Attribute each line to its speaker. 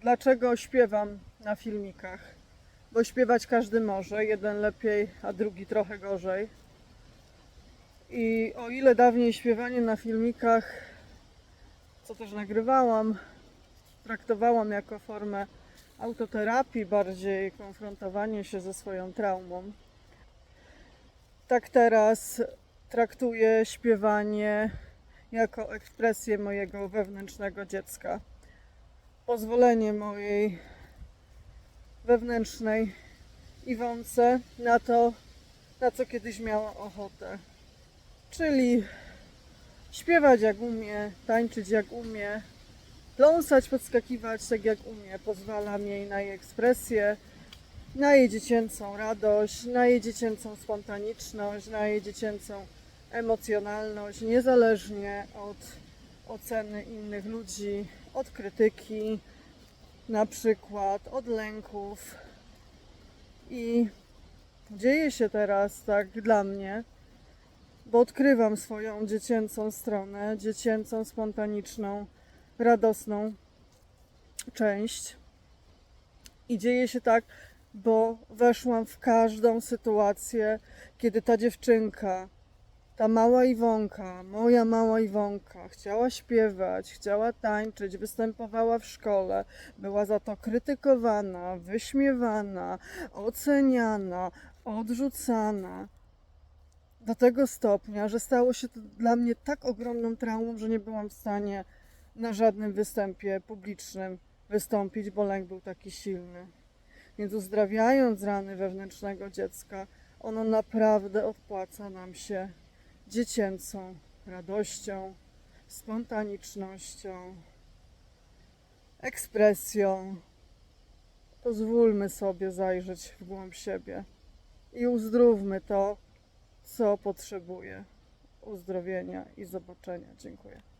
Speaker 1: Dlaczego śpiewam na filmikach? Bo śpiewać każdy może, jeden lepiej, a drugi trochę gorzej. I o ile dawniej śpiewanie na filmikach, co też nagrywałam, traktowałam jako formę autoterapii, bardziej konfrontowanie się ze swoją traumą, tak teraz traktuję śpiewanie jako ekspresję mojego wewnętrznego dziecka. Pozwolenie mojej wewnętrznej Iwonce na to, na co kiedyś miała ochotę. Czyli śpiewać jak umie, tańczyć jak umie, pląsać, podskakiwać tak jak umie. Pozwalam jej na jej ekspresję, na jej dziecięcą radość, na jej dziecięcą spontaniczność, na jej dziecięcą emocjonalność, niezależnie od oceny innych ludzi, od krytyki, na przykład od lęków. I dzieje się teraz tak dla mnie, bo odkrywam swoją dziecięcą stronę, dziecięcą, spontaniczną, radosną część. I dzieje się tak, bo weszłam w każdą sytuację, kiedy ta dziewczynka, ta mała Iwonka, moja mała Iwonka, chciała śpiewać, chciała tańczyć, występowała w szkole, była za to krytykowana, wyśmiewana, oceniana, odrzucana. Do tego stopnia, że stało się to dla mnie tak ogromną traumą, że nie byłam w stanie na żadnym występie publicznym wystąpić, bo lęk był taki silny. Więc uzdrawiając rany wewnętrznego dziecka, ono naprawdę odpłaca nam się dziecięcą radością, spontanicznością, ekspresją. Pozwólmy sobie zajrzeć w głąb siebie i uzdrówmy to, co potrzebuje uzdrowienia i zobaczenia. Dziękuję.